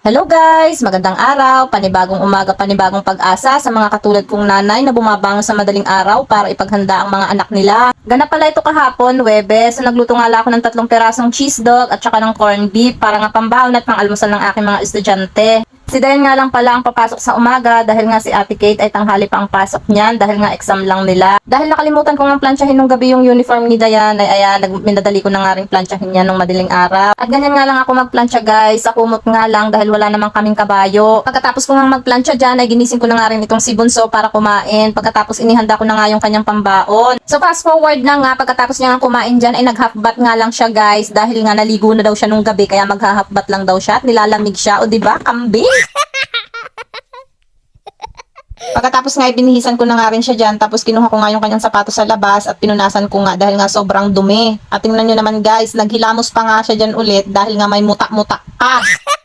Hello guys! Magandang araw, panibagong umaga, panibagong pag-asa sa mga katulad kong nanay na bumabangon sa madaling araw para ipaghanda ang mga anak nila. Ganap pala ito kahapon, Webes, nagluto nga ako ng tatlong perasong cheese dog at saka ng corned beef para nga pambahon at pang almusal ng aking mga estudyante. Si Dayan nga lang pala ang papasok sa umaga dahil nga si Ate Kate ay tanghali pa ang pasok niyan dahil nga exam lang nila. Dahil nakalimutan ko nga plansyahin nung gabi yung uniform ni Dayan ay ayan, minadali ko na nga rin plansyahin yan nung madaling araw. At ganyan nga lang ako magplansya guys, sa kumot nga lang dahil wala namang kaming kabayo. Pagkatapos ko nga magplansya dyan ay ginising ko na nga rin itong si Bunso para kumain. Pagkatapos inihanda ko na nga yung kanyang pambaon. So fast forward na nga, pagkatapos niya nga kumain dyan ay nag-half bath nga lang siya guys dahil nga naligo na daw siya nung gabi kaya mag-half bath lang daw siya at nilalamig siya. O ba Kambing! Pagkatapos nga, binihisan ko na nga rin siya dyan. Tapos kinuha ko nga yung kanyang sapatos sa labas at pinunasan ko nga dahil nga sobrang dumi. At tingnan nyo naman guys, naghilamos pa nga siya dyan ulit dahil nga may muta-muta ka.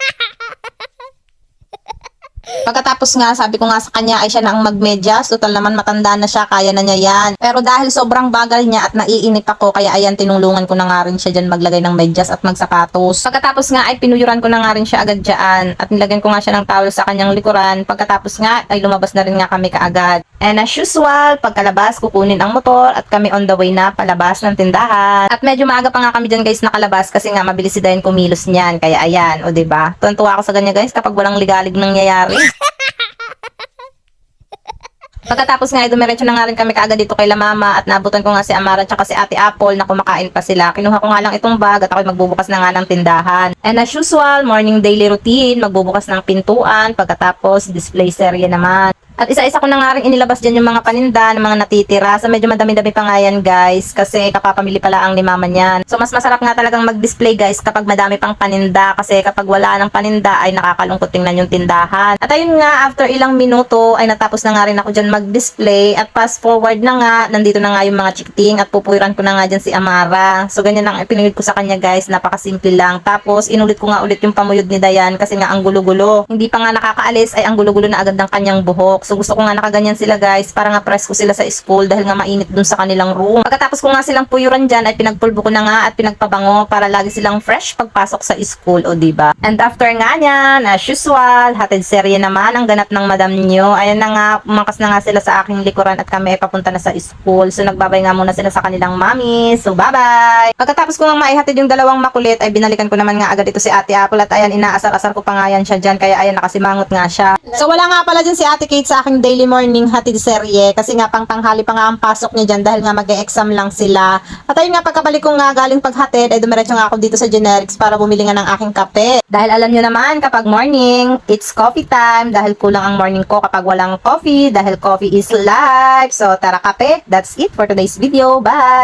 Pagkatapos nga, sabi ko nga sa kanya ay siya na ang magmedyas. Total naman matanda na siya, kaya na niya yan. Pero dahil sobrang bagal niya at naiinip ako, kaya ayan, tinulungan ko na nga rin siya dyan maglagay ng medyas at magsapatos. Pagkatapos nga ay pinuyuran ko na nga rin siya agad dyan at nilagyan ko nga siya ng towel sa kanyang likuran. Pagkatapos nga ay lumabas na rin nga kami kaagad. And as usual, pagkalabas, kukunin ang motor at kami on the way na palabas ng tindahan. At medyo maaga pa nga kami dyan guys nakalabas kasi nga mabilis si Dayan kumilos niyan. Kaya ayan, o ba? Tuwan-tuwa ako sa ganyan guys kapag walang ligalig nangyayari. Pagkatapos nga, ay dumiretso na nga rin kami kaagad dito kay La Mama at nabutan ko nga si Amara at si Ate Apple na kumakain pa sila. Kinuha ko nga lang itong bag at ako magbubukas na nga ng tindahan. And as usual, morning daily routine, magbubukas ng pintuan, pagkatapos display serye naman. At isa-isa ko na nga rin inilabas dyan yung mga paninda ng mga natitira. So medyo madami-dami pa nga yan guys kasi kapapamili pala ang ni mama niyan. So mas masarap nga talagang mag-display guys kapag madami pang paninda kasi kapag wala ng paninda ay nakakalungkot tingnan yung tindahan. At ayun nga after ilang minuto ay natapos na nga rin ako dyan mag-display at fast forward na nga nandito na nga yung mga chikting at pupuwiran ko na nga dyan si Amara. So ganyan ang ipinigil ko sa kanya guys napakasimple lang. Tapos inulit ko nga ulit yung pamuyod ni Dayan kasi nga ang gulo-gulo. Hindi pa nga nakakaalis ay ang gulo-gulo na agad ng kanyang buhok. So gusto ko nga nakaganyan sila guys para nga press ko sila sa school dahil nga mainit dun sa kanilang room. Pagkatapos ko nga silang puyuran dyan ay pinagpulbo ko na nga at pinagpabango para lagi silang fresh pagpasok sa school o diba? And after nga niyan, as usual, hatid serye naman ang ganap ng madam nyo. Ayan na nga, umakas na nga sila sa aking likuran at kami ay papunta na sa school. So nagbabay nga muna sila sa kanilang mami. So bye-bye! Pagkatapos ko nga maihatid yung dalawang makulit ay binalikan ko naman nga agad ito si Ate Apple at ayan inaasar-asar ko pa nga yan siya dyan kaya ayan nakasimangot nga siya. So wala nga pala dyan si Ate Kate sa aking daily morning hatid serye kasi nga pang tanghali pa nga ang pasok niya dyan dahil nga mag-exam lang sila. At ayun nga pagkabalik ko nga galing paghatid ay dumiretso nga ako dito sa generics para bumili nga ng aking kape. Dahil alam nyo naman kapag morning, it's coffee time dahil kulang ang morning ko kapag walang coffee dahil coffee is life. So tara kape, that's it for today's video. Bye!